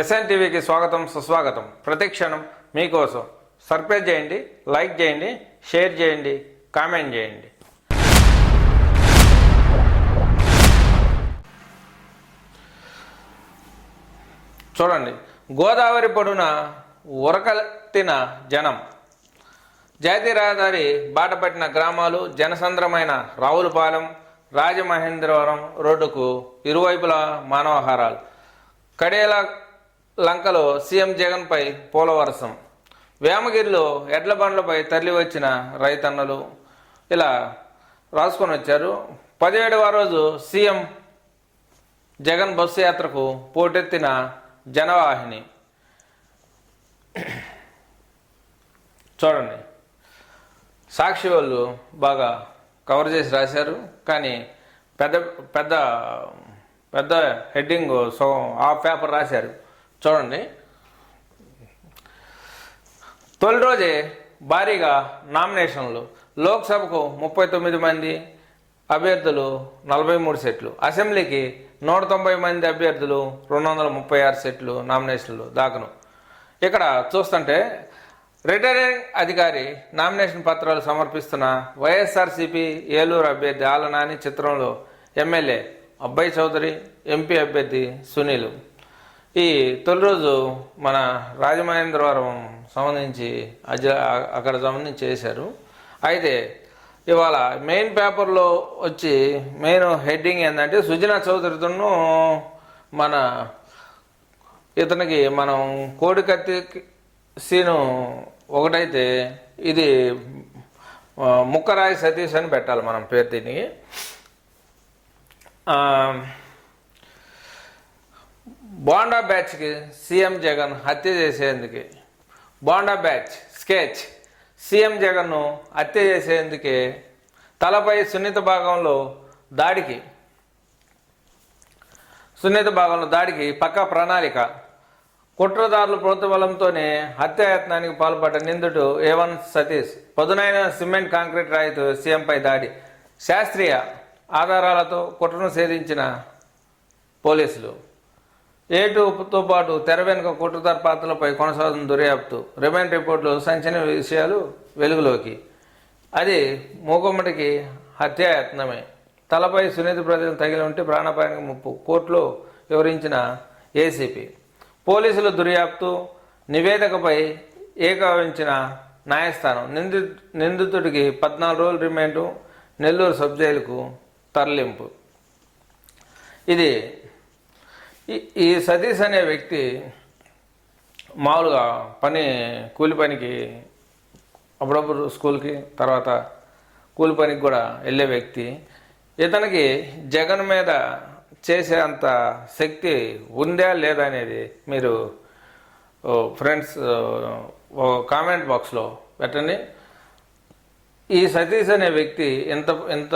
SN టీవీకి స్వాగతం సుస్వాగతం. ప్రతిక్షణం మీకోసం. సర్ప్రైజ్ చేయండి లైక్ చేయండి షేర్ చేయండి కామెంట్ చేయండి. చూడండి గోదావరి పొడున ఉరకలెత్తిన జనం. జాతీయ రహదారి బాట పట్టిన గ్రామాలు జనసంద్రమైన రావులపాలెం రాజమహేంద్రవరం రోడ్డుకు ఇరువైపులా మానవహారాలు. కడేలా లంకలో సీఎం జగన్పై పోలవరసం వేమగిరిలో ఎడ్ల బండ్లపై తరలి వచ్చిన రైతన్నలు ఇలా రాసుకొని వచ్చారు. పదిహేడవ రోజు సీఎం జగన్ బస్సు యాత్రకు పోటెత్తిన జనవాహిని. చూడండి. సాక్షి వాళ్ళు బాగా కవర్ చేసి రాశారు. కానీ పెద్ద పెద్ద పెద్ద హెడ్డింగ్ సో ఆ పేపర్ రాశారు. చూడండి. తొలి రోజే భారీగా నామినేషన్లు. లోక్సభకు ముప్పై తొమ్మిది మంది అభ్యర్థులు నలభై మూడు సెట్లు. అసెంబ్లీకి నూట తొంభై మంది అభ్యర్థులు రెండు వందల ముప్పై ఆరు సెట్లు నామినేషన్లు దాకను. ఇక్కడ చూస్తుంటే రిటర్నింగ్ అధికారి నామినేషన్ పత్రాలు సమర్పిస్తున్న వైఎస్ఆర్సీపీ ఏలూరు అభ్యర్థి ఆలనాని చిత్రంలో ఎమ్మెల్యే అబ్బాయి చౌదరి ఎంపీ అభ్యర్థి సునీల్. ఈ తొలి రోజు మన రాజమహేంద్రవరం సంబంధించి అజ అక్కడ సంబంధించి చేశారు. అయితే ఇవాళ మెయిన్ పేపర్లో వచ్చి మెయిన్ హెడ్డింగ్ ఏంటంటే సుజనా చౌదరితోనూ మన ఇతనికి మనం కోడికత్తి సీను ఒకటైతే ఇది ముక్కరాయి సతీష్ అని పెట్టాలి మనం పేరు దీనికి. బోండా బ్యాచ్కి సీఎం జగన్ హత్య చేసేందుకే. Bonda batch sketch. సీఎం జగన్ను హత్య చేసేందుకే తలపై సున్నిత భాగంలో దాడికి. సున్నిత భాగంలో దాడికి పక్కా ప్రణాళిక. కుట్రదారుల ప్రోత్బలంతోనే హత్యాయత్నానికి పాల్పడ్డ నిందితుడు ఏవన్ సతీష్ పదునైన సిమెంట్ కాంక్రీట్ రాయితో సీఎంపై దాడి. శాస్త్రీయ ఆధారాలతో కుట్రను సేధించిన పోలీసులు. ఏటుతో పాటు తెర వెనుక కుట్రదారు పాత్రలపై కొనసాగుతున్న దుర్యాప్తు. రిమాండ్ రిపోర్టులు సంచలన విషయాలు వెలుగులోకి. అది మూకుమ్మడికి హత్యాయత్నమే. తలపై సునీత ప్రజలు తగిలి ఉంటే ప్రాణాపాయానికి ముప్పు. కోర్టులో వివరించిన ఏసీపీ. పోలీసుల దుర్యాప్తు నివేదికపై ఏకావించిన న్యాయస్థానం. నింది నిందితుడికి పద్నాలుగు రోజుల రిమాండు నెల్లూరు సబ్ జైలుకు తరలింపు. ఇది ఈ- ఈ సతీష్ అనే వ్యక్తి మామూలుగా పని కూలి పనికి అప్పుడప్పుడు స్కూల్కి తర్వాత కూలి పనికి కూడా వెళ్ళే వ్యక్తి. ఇతనికి జగన్ మీద చేసే అంత శక్తి ఉందా లేదా అనేది మీరు ఫ్రెండ్స్ ఓ కామెంట్ బాక్స్లో పెట్టండి. ఈ సతీష్ అనే వ్యక్తి ఇంత ఇంత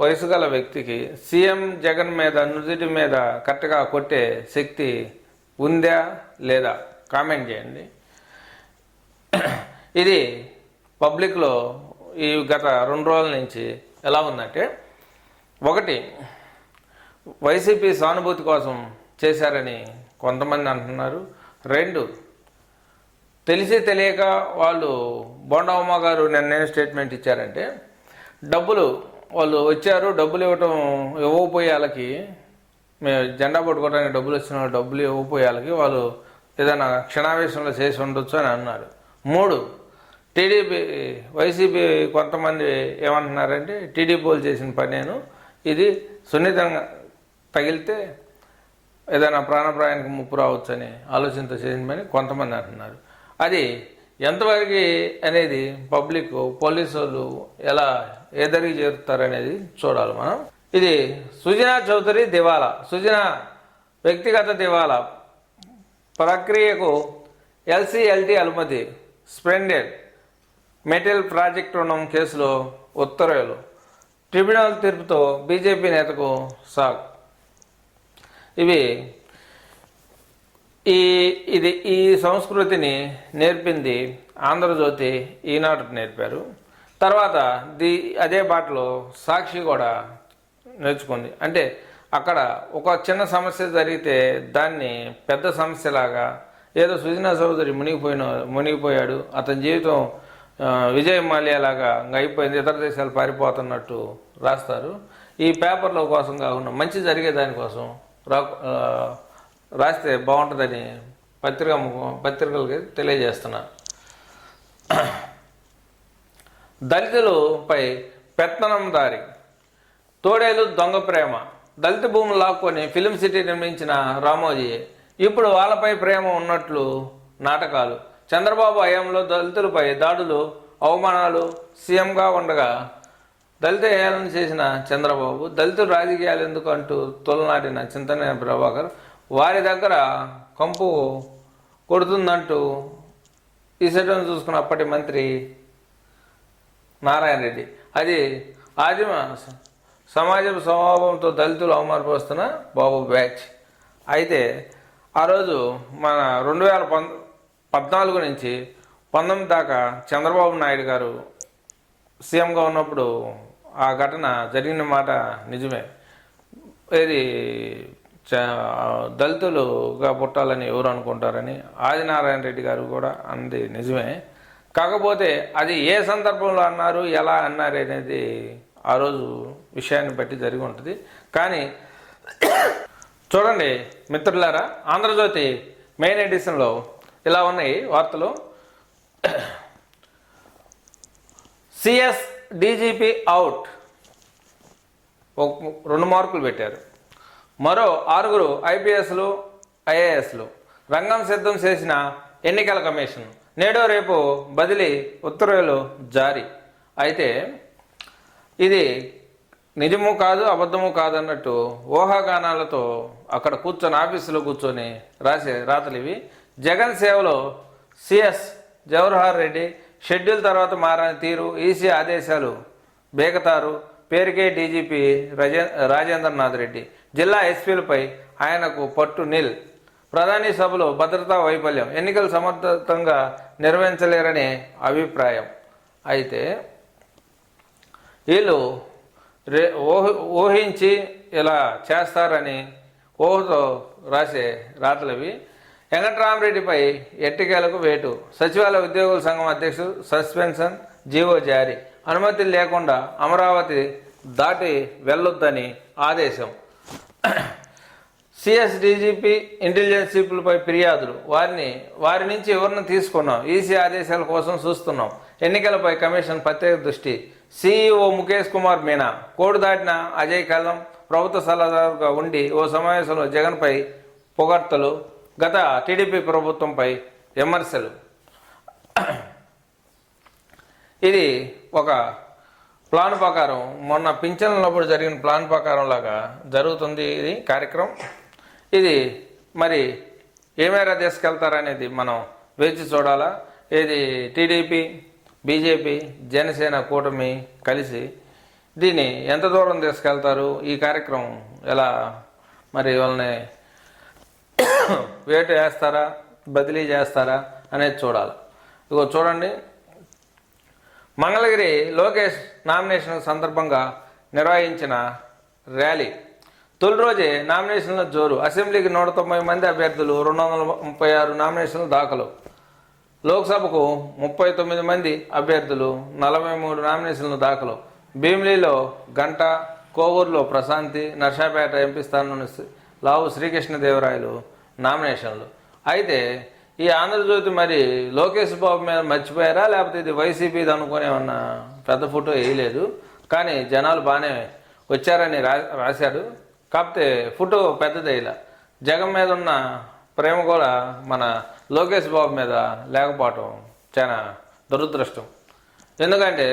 వయసు గల వ్యక్తికి సీఎం జగన్ మీద నుదుటి మీద కరెక్ట్గా కొట్టే శక్తి ఉందా లేదా? కామెంట్ చేయండి. ఇది పబ్లిక్లో ఈ గత రెండు రోజుల నుంచి ఎలా ఉందంటే ఒకటి వైసీపీ సానుభూతి కోసం చేశారని కొంతమంది అంటున్నారు. రెండు తెలిసి తెలియక వాళ్ళు బోండమ్మ గారు నిన్న స్టేట్మెంట్ ఇచ్చారంటే డబ్బులు వాళ్ళు వచ్చారు డబ్బులు ఇవ్వటం ఇవ్వకపోయే వాళ్ళకి మేము జెండా పట్టుకోవడానికి డబ్బులు వచ్చిన వాళ్ళు డబ్బులు ఇవ్వకపోయే వాళ్ళకి వాళ్ళు ఏదైనా క్షణావేశంలో చేసి ఉండొచ్చు అని అన్నారు. మూడు టీడీపీ వైసీపీ కొంతమంది ఏమంటున్నారంటే టీడీపీ వాళ్ళు చేసిన పనేను ఇది సున్నితంగా తగిలితే ఏదైనా ప్రాణప్రాయానికి ముప్పు రావచ్చని ఆలోచనతో చేసిందని కొంతమంది అంటున్నారు. అది ఎంతవరకు అనేది పబ్లిక్ పోలీసు వాళ్ళు ఎలా ఎదరికి చేరుతారనేది చూడాలి మనం. ఇది సుజనా చౌదరి దివాలా సుజనా వ్యక్తిగత దివాలా ప్రక్రియకు ఎల్సీఎల్టీ అనుమతి స్ప్రెండెడ్ మెటల్ ప్రాజెక్ట్ రుణం కేసులో ఉత్తర్వులు ట్రిబ్యునల్ తీర్పుతో బీజేపీ నేతకు సాక్ ఇవి ఈ ఇది ఈ సంస్కృతిని నేర్పింది ఆంధ్రజ్యోతి ఈనాడు నేర్పారు. తర్వాత ది అదే బాటలో సాక్షి కూడా నేర్చుకుంది. అంటే అక్కడ ఒక చిన్న సమస్య జరిగితే దాన్ని పెద్ద సమస్యలాగా ఏదో సుజనా చౌదరి మునిగిపోయిన మునిగిపోయాడు. అతని జీవితం విజయ్ మాల్యా లాగా ఇంకా అయిపోయింది. ఇతర దేశాలు పారిపోతున్నట్టు రాస్తారు. ఈ పేపర్ల కోసం కాకుండా మంచి జరిగే దానికోసం రా రాస్తే బాగుంటుందని పత్రిక పత్రికలకి తెలియజేస్తున్నా. దళితులపై పెత్తనందారి తోడేలు దొంగ ప్రేమ. దళిత భూములు లాక్కొని ఫిలిం సిటీ నిర్మించిన రామోజీ ఇప్పుడు వాళ్ళపై ప్రేమ ఉన్నట్లు నాటకాలు. చంద్రబాబు హయాంలో దళితులపై దాడులు అవమానాలు సీఎంగా ఉండగా దళిత హేళన చేసిన చంద్రబాబు దళితులు రాజకీయాలు ఎందుకు అంటూ తొలనాటిన చింతనే ప్రభాకర్ వారి దగ్గర కంపు కొడుతుందంటూ ఈ చూసుకున్న అప్పటి మంత్రి నారాయణ రెడ్డి. అది ఆదిమ సమాజం స్వభావంతో దళితులు అవమానపరుస్తున్న బాబు బ్యాచ్. అయితే ఆ రోజు మన రెండు వేల పం పద్నాలుగు నుంచి పంతొమ్మిది దాకా చంద్రబాబు నాయుడు గారు సీఎంగా ఉన్నప్పుడు ఆ ఘటన జరిగిన మాట నిజమే. ఇది దళితులుగా పుట్టాలని ఎవరు అనుకుంటారని ఆదినారాయణ రెడ్డి గారు కూడా అంది నిజమే. కాకపోతే అది ఏ సందర్భంలో అన్నారు ఎలా అన్నారు అనేది ఆ రోజు విషయాన్ని బట్టి జరిగి ఉంటుంది. కానీ చూడండి మిత్రులారా ఆంధ్రజ్యోతి మెయిన్ ఎడిషన్లో ఇలా ఉన్నాయి వార్తలు. CS DGP out. ఒక రెండు మార్కులు పెట్టారు. మరో ఆరుగురు ఐపీఎస్లు ఐఏఎస్లు. రంగం సిద్ధం చేసిన ఎన్నికల కమిషన్. నేడో రేపు బదిలీ ఉత్తర్వులు జారీ. అయితే ఇది నిజము కాదు అబద్ధము కాదన్నట్టు ఊహాగానాలతో అక్కడ కూర్చొని ఆఫీసులో కూర్చొని రాసే రాతలు ఇవి. జగన్ సేవలో సిఎస్ జవహర్ రెడ్డి షెడ్యూల్ తర్వాత మారని తీరు ఈసీ ఆదేశాలు బేగతారు పేరుకే డీజీపీ రజే రాజేంద్రనాథ్ రెడ్డి. జిల్లా ఎస్పీలపై ఆయనకు పట్టు నిల్. ప్రధాని సభలో భద్రతా వైఫల్యం ఎన్నికలు సమర్థవంతంగా నిర్వహించలేరనే అభిప్రాయం. అయితే వీళ్ళు రే ఊహ ఊహించి ఇలా చేస్తారని ఊహతో రాసే రాతలవి. వెంకట్రామరెడ్డిపై ఎట్టికేలకు వేటు. సచివాలయ ఉద్యోగుల సంఘం అధ్యక్షుడు సస్పెన్షన్ జీవో జారీ. అనుమతి లేకుండా అమరావతి దాటి వెళ్ళొద్దని ఆదేశం. సిఎస్ డీజీపీ ఇంటెలిజెన్స్ చీఫ్లపై ఫిర్యాదులు. వారిని వారి నుంచి ఎవరిని తీసుకున్నాం. ఈసీ ఆదేశాల కోసం చూస్తున్నాం. ఎన్నికలపై కమిషన్ ప్రత్యేక దృష్టి. సీఈఓ ముఖేష్ కుమార్ మీనా కోడు దాటిన అజయ్ కల్లం ప్రభుత్వ సలహాదారుగా ఉండి ఓ సమావేశంలో జగన్పై పొగడ్తలు గత టీడీపీ ప్రభుత్వంపై విమర్శలు. ఇది ఒక ప్లాన్ ప్రకారం మొన్న పింఛన్లప్పుడు జరిగిన ప్లాన్ ప్రకారం లాగా జరుగుతుంది ఇది కార్యక్రమం. ఇది మరి ఏ మేర తీసుకెళ్తారనేది మనం వేచి చూడాలా? ఇది టీడీపీ బీజేపీ జనసేన కూటమి కలిసి దీన్ని ఎంత దూరం తీసుకెళ్తారు? ఈ కార్యక్రమం ఎలా మరి వాళ్ళని వేటు వేస్తారా? బదిలీ చేస్తారా? అనేది చూడాలి. ఇగో చూడండి. మంగళగిరి లోకేష్ నామినేషన్ సందర్భంగా నిర్వహించిన ర్యాలీ. తొలి రోజే నామినేషన్ల జోరు. అసెంబ్లీకి నూట తొంభై మంది అభ్యర్థులు రెండు వందల ముప్పై ఆరు నామినేషన్లు దాఖలు. లోక్సభకు ముప్పై తొమ్మిది మంది అభ్యర్థులు నలభై మూడు నామినేషన్లు దాఖలు. భీమిలిలో గంట కోవూరులో ప్రశాంతి నర్సాపేట ఎంపీ స్థానం లావు శ్రీకృష్ణదేవరాయలు నామినేషన్లు. అయితే ఈ ఆంధ్రజ్యోతి మరి లోకేష్ బాబు మీద మర్చిపోయారా? లేకపోతే ఇది వైసీపీది అనుకునే ఉన్న పెద్ద ఫోటో వేయలేదు. కానీ జనాలు బాగానే వచ్చారని రా రాశాడు. కాకపోతే ఫోటో పెద్దది ఇలా జగన్ మీద ఉన్న ప్రేమ కూడా మన లోకేష్ బాబు మీద లేకపోవటం చాలా దురదృష్టం. ఎందుకంటే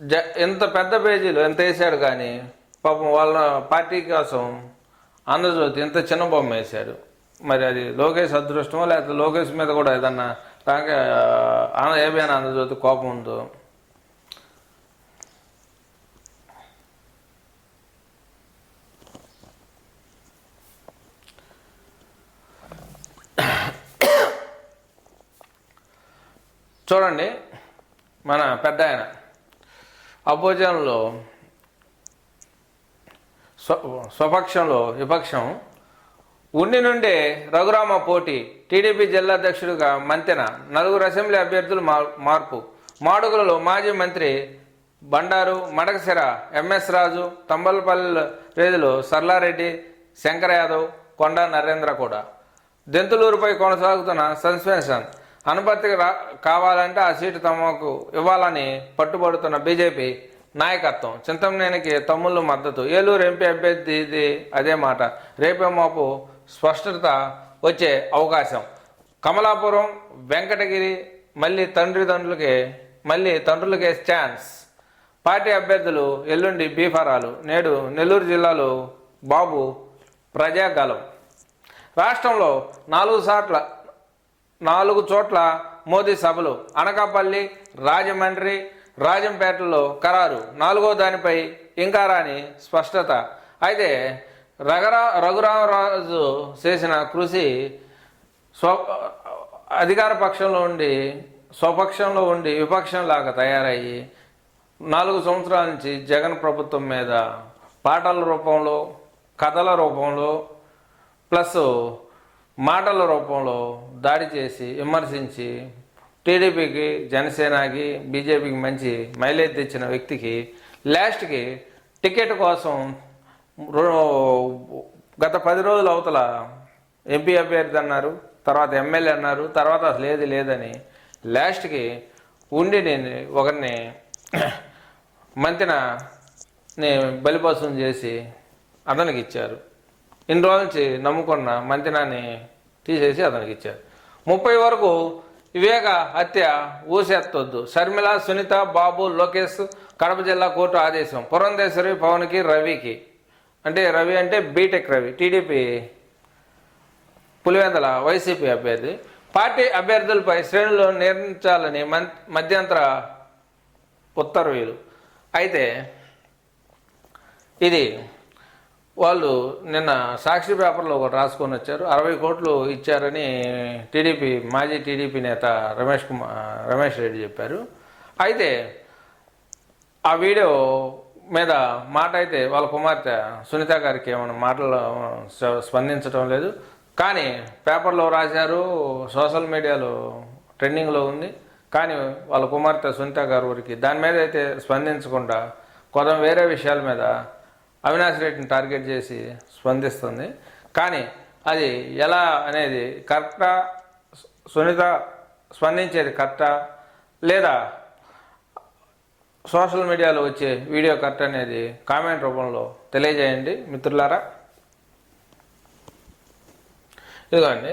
జ ఇంత పెద్ద పేజీలు ఎంత వేసాడు కానీ పాపం వాళ్ళ పార్టీ కోసం ఆంధ్రజ్యోతి ఇంత చిన్న బొమ్మ వేశాడు. మరి అది లోకేష్ అదృష్టమో లేకపోతే లోకేష్ మీద కూడా ఏదన్నా రాక ఆన ఏబిఎన్ ఆంధ్రజ్యోతి కోపం ఉందో? చూడండి మన పెద్ద ఆయన. అపోజనంలో స్వ స్వపక్షంలో విపక్షం ఉండి నుండే రఘురామ పోటీ టీడీపీ జిల్లా అధ్యక్షుడిగా మంతెన నలుగురు అసెంబ్లీ అభ్యర్థులు మా- మార్పు. మాడుగులలో మాజీ మంత్రి బండారు మడకసిర ఎంఎస్ రాజు తంబలపల్లి రేదులు సర్లారెడ్డి శంకర్ యాదవ్ కొండ నరేంద్ర కూడా. దెంతులూరుపై కొనసాగుతున్న సస్పెన్షన్ అనుమతికి రా కావాలంటే ఆ సీటు తమకు ఇవ్వాలని పట్టుబడుతున్న బీజేపీ నాయకత్వం. చింతమనేనికి తమ్ముళ్ళు మద్దతు. ఏలూరు ఎంపీ అభ్యర్థి ఇది అదే మాట. రేపే మాపు స్పష్టత వచ్చే అవకాశం. కమలాపురం వెంకటగిరి మళ్ళీ తండ్రిదండ్రులకి మళ్ళీ తండ్రులకే ఛాన్స్. పార్టీ అభ్యర్థులు ఎల్లుండి బీఫారాలు. నేడు నెల్లూరు జిల్లాలో బాబు ప్రజాగలం. రాష్ట్రంలో నాలుగు సార్ల నాలుగు చోట్ల మోదీ సభలు. అనకాపల్లి రాజమండ్రి రాజంపేటలో ఖరారు. నాలుగో దానిపై ఇంకా రాని స్పష్టత. అయితే రఘురా రఘురామరాజు చేసిన కృషి స్వ అధికార పక్షంలో ఉండి స్వపక్షంలో ఉండి విపక్షంలాగా తయారయ్యి నాలుగు సంవత్సరాల నుంచి జగన్ ప్రభుత్వం మీద పాటల రూపంలో కథల రూపంలో ప్లస్ మాటల రూపంలో దాడి చేసి విమర్శించి టీడీపీకి జనసేనకి బీజేపీకి మంచి మైలేజ్ తెచ్చిన వ్యక్తికి లాస్ట్కి టికెట్ కోసం గత పది రోజుల అవతల ఎంపీ అభ్యర్థి అన్నారు తర్వాత ఎమ్మెల్యే అన్నారు తర్వాత అసలు ఏది లేదని. లాస్ట్కి ఉండి నేను ఒకరిని మంతిన బలిపాసం చేసి అతనికి ఇచ్చారు. ఇన్ని రోజుల నుంచి నమ్ముకున్న మంతినాన్ని తీసేసి అతనికి ఇచ్చారు. ముప్పై వరకు వివేక హత్య ఊసెత్తొద్దు. షర్మిల సునీత బాబు లోకేష్ కడప జిల్లా కోర్టు ఆదేశం. పురంధేశ్వరి పవన్కి రవికి. అంటే రవి అంటే BTech Ravi TDP Pulivendula YCP అభ్యర్థి. పార్టీ అభ్యర్థులపై శ్రేణులు నిర్ణయించాలని మధ్యంతర ఉత్తర్వులు. అయితే ఇది వాళ్ళు నిన్న సాక్షి పేపర్లో ఒకటి రాసుకొని వచ్చారు. అరవై కోట్లు ఇచ్చారని టీడీపీ మాజీ టీడీపీ నేత రమేష్ కుమార్ రమేష్ రెడ్డి చెప్పారు. అయితే ఆ వీడియో మీద మాట అయితే వాళ్ళ కుమార్తె సునీత గారికి ఏమైనా మాటలు స్పందించడం లేదు. కానీ పేపర్లో రాశారు సోషల్ మీడియాలో ట్రెండింగ్లో ఉంది. కానీ వాళ్ళ కుమార్తె సునీత గారి ఊరికి దాని మీద అయితే స్పందించకుండా కొంత వేరే విషయాల మీద అవినాష్ రెడ్డిని టార్గెట్ చేసి స్పందిస్తుంది. కానీ అది ఎలా అనేది కరెక్టా? సునీత స్పందించేది కరెక్టా? లేదా సోషల్ మీడియాలో వచ్చే వీడియో కట్ అనేది కామెంట్ రూపంలో తెలియజేయండి. మిత్రులారా ఇదిగోండి.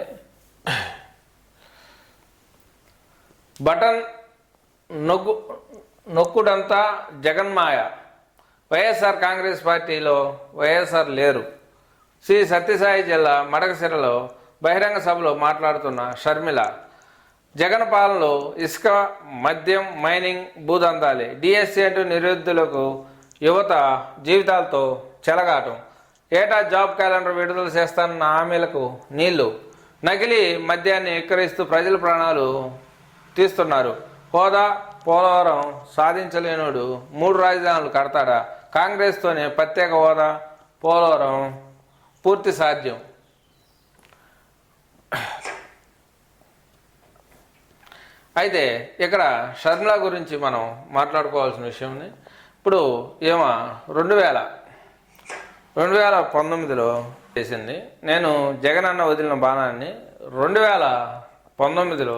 బటన్ నొక్కు నొక్కుడంతా జగన్మాయ. వైఎస్ఆర్ కాంగ్రెస్ పార్టీలో వైఎస్ఆర్ లేరు. శ్రీ సత్యసాయి జిల్లా మడకసిరలో బహిరంగ సభలో మాట్లాడుతున్న షర్మిల. జగన్ పాలనలో ఇసుక మద్యం మైనింగ్ భూదందాలి డిఎస్సీ అంటూ నిరుద్యులకు యువత జీవితాలతో చెలగాటం. ఏటా జాబ్ క్యాలెండర్ విడుదల చేస్తానన్న హామీలకు నీళ్ళు. నకిలీ మద్యాన్ని ఎక్కరిస్తూ ప్రజల ప్రాణాలు తీస్తున్నారు. హోదా పోలవరం సాధించలేనుడు మూడు రాజధానులు కడతాడా? కాంగ్రెస్తోనే ప్రత్యేక హోదా పోలవరం పూర్తి సాధ్యం. అయితే ఇక్కడ షర్మిల గురించి మనం మాట్లాడుకోవాల్సిన విషయం ఇప్పుడు ఏమో రెండు వేల రెండు వేల పంతొమ్మిదిలో చేసింది. నేను జగన్ అన్న వదిలిన బాణాన్ని రెండు వేల పంతొమ్మిదిలో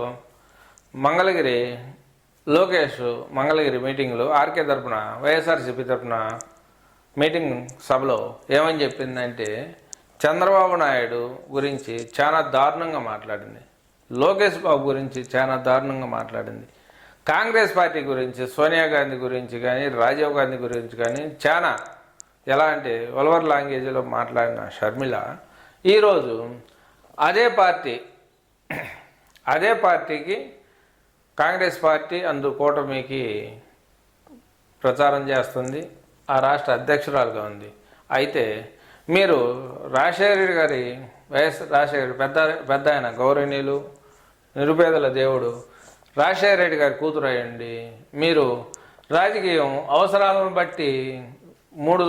మంగళగిరి లోకేష్ మంగళగిరి మీటింగ్లో ఆర్కే తరపున వైఎస్ఆర్సీపీ తరపున మీటింగ్ సభలో ఏమని చెప్పిందంటే చంద్రబాబు నాయుడు గురించి చాలా దారుణంగా మాట్లాడింది. లోకేష్ బాబు గురించి చాలా దారుణంగా మాట్లాడింది. కాంగ్రెస్ పార్టీ గురించి సోనియా గాంధీ గురించి కానీ రాజీవ్ గాంధీ గురించి కానీ చాలా ఎలా అంటే వల్వర్ లాంగ్వేజ్లో మాట్లాడిన షర్మిల ఈరోజు అదే పార్టీ అదే పార్టీకి కాంగ్రెస్ పార్టీ అందు కూటమికి ప్రచారం చేస్తుంది. ఆ రాష్ట్ర అధ్యక్షురాలుగా ఉంది. అయితే మీరు రాజశేఖర గారి వైఎస్ రాజశేఖర పెద్ద పెద్ద ఆయన గౌరవనీయులు నిరుపేదల దేవుడు. రాజశేఖర రెడ్డి గారి కూతురు అయ్యండి. మీరు రాజకీయం అవసరాలను బట్టి మూడు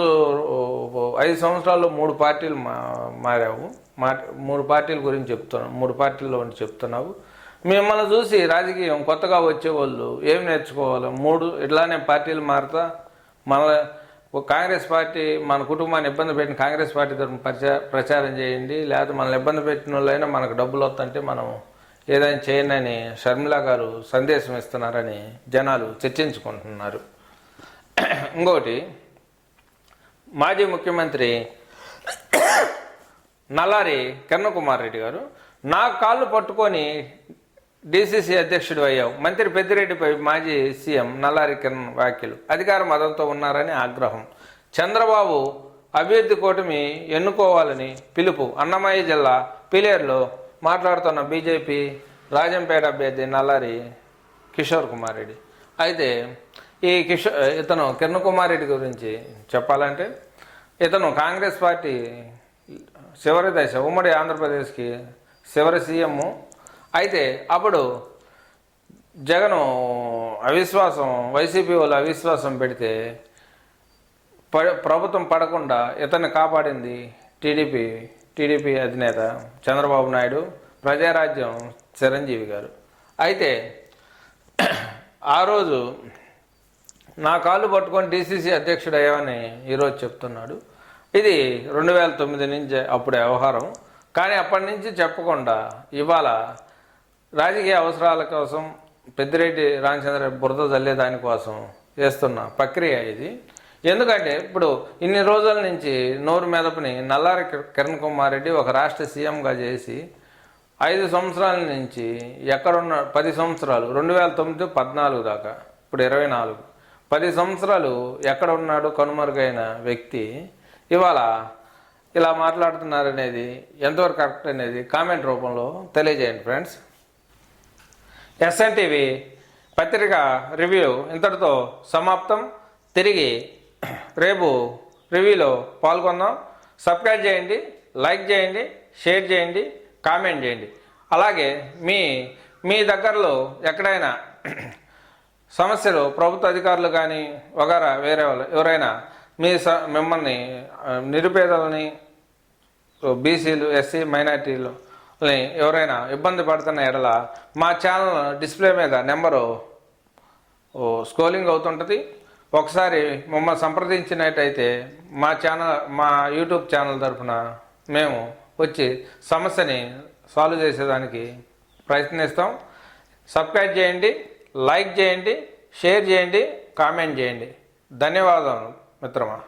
ఐదు సంవత్సరాల్లో మూడు పార్టీలు మా మారావు. మా మూడు పార్టీల గురించి చెప్తున్నావు మూడు పార్టీల్లో ఉండి చెప్తున్నావు. మిమ్మల్ని చూసి రాజకీయం కొత్తగా వచ్చేవాళ్ళు ఏం నేర్చుకోవాలి? మూడు ఇట్లానే పార్టీలు మారుతా? మన ఒక కాంగ్రెస్ పార్టీ మన కుటుంబాన్ని ఇబ్బంది పెట్టిన కాంగ్రెస్ పార్టీ తరఫున ప్రచారం చేయండి. లేకపోతే మనల్ని ఇబ్బంది పెట్టిన వాళ్ళైనా మనకు డబ్బులు వస్తుంటే మనం ఏదైనా చేయనని షర్మిలా షర్మిల గారు సందేశం ఇస్తున్నారని జనాలు చర్చించుకుంటున్నారు. ఇంకోటి మాజీ ముఖ్యమంత్రి నల్లారి కిరణ్ కుమార్ రెడ్డి గారు నా కాళ్ళు పట్టుకొని డిసిసి అధ్యక్షుడు అయ్యావు. మంత్రి పెద్దిరెడ్డిపై మాజీ సీఎం నల్లారి కిరణ్ వ్యాఖ్యలు. అధికార మతంతో ఉన్నారని ఆగ్రహం. చంద్రబాబు అభ్యర్థి కూటమి ఎన్నుకోవాలని పిలుపు. అన్నమయ్య జిల్లా పిలేరులో మాట్లాడుతున్న బీజేపీ రాజంపేట అభ్యర్థి నల్లారి కిషోర్ కుమార్ రెడ్డి. అయితే ఈ కిషో ఇతను కిరణ్ కుమార్ రెడ్డి గురించి చెప్పాలంటే ఇతను కాంగ్రెస్ పార్టీ చివరి దశ ఉమ్మడి ఆంధ్రప్రదేశ్కి చివరి సీఎం. అయితే అప్పుడు జగను అవిశ్వాసం వైసీపీ వాళ్ళు అవిశ్వాసం పెడితే ప ప్రభుత్వం పడకుండా ఇతన్ని కాపాడింది టీడీపీ టీడీపీ అధినేత చంద్రబాబు నాయుడు ప్రజారాజ్యం చిరంజీవి గారు. అయితే ఆ రోజు నా కాళ్ళు పట్టుకొని డీసీసీ అధ్యక్షుడు అయ్యామని ఈరోజు చెప్తున్నాడు. ఇది రెండు వేల తొమ్మిది నుంచి అప్పుడు వ్యవహారం. కానీ అప్పటి నుంచి చెప్పకుండా ఇవాళ రాజకీయ అవసరాల కోసం పెద్దిరెడ్డి రామచంద్ర బురద చల్లే దానికోసం చేస్తున్న ప్రక్రియ ఇది. ఎందుకంటే ఇప్పుడు ఇన్ని రోజుల నుంచి నోరు మెదపని నల్లారి కిరణ్ కుమార్ రెడ్డి ఒక రాష్ట్ర సీఎంగా చేసి ఐదు సంవత్సరాల నుంచి ఎక్కడున్న పది సంవత్సరాలు రెండు వేల తొమ్మిది పద్నాలుగు దాకా ఇప్పుడు ఇరవై నాలుగు పది సంవత్సరాలు ఎక్కడ ఉన్నాడు కనుమరుగైన వ్యక్తి ఇవాళ ఇలా మాట్లాడుతున్నారనేది ఎంతవరకు కరెక్ట్ అనేది కామెంట్ రూపంలో తెలియజేయండి ఫ్రెండ్స్. ఎస్ఎన్టీవీ పత్రిక రివ్యూ ఇంతటితో సమాప్తం. తిరిగి రేపు రివ్యూలో పాల్గొందాం. సబ్స్క్రైబ్ చేయండి లైక్ చేయండి షేర్ చేయండి కామెంట్ చేయండి. అలాగే మీ మీ దగ్గరలో ఎక్కడైనా సమస్యలు ప్రభుత్వ అధికారులు కానీ వగరా వేరే వాళ్ళు ఎవరైనా మీ స మిమ్మల్ని నిరుపేదలని బీసీలు ఎస్సీ మైనార్టీలు ఎవరైనా ఇబ్బంది పడుతున్న ఎడల మా ఛానల్ డిస్ప్లే మీద నెంబరు స్కోలింగ్ స్క్రోలింగ్ అవుతుంటుంది. ఒకసారి మమ్మల్ని సంప్రదించినట్టయితే మా ఛానల్ మా యూట్యూబ్ ఛానల్ తరఫున మేము వచ్చి సమస్యని సాల్వ్ చేసేదానికి ప్రయత్నిస్తాం. సబ్స్క్రైబ్ చేయండి లైక్ చేయండి షేర్ చేయండి కామెంట్ చేయండి. ధన్యవాదాలు మిత్రమా.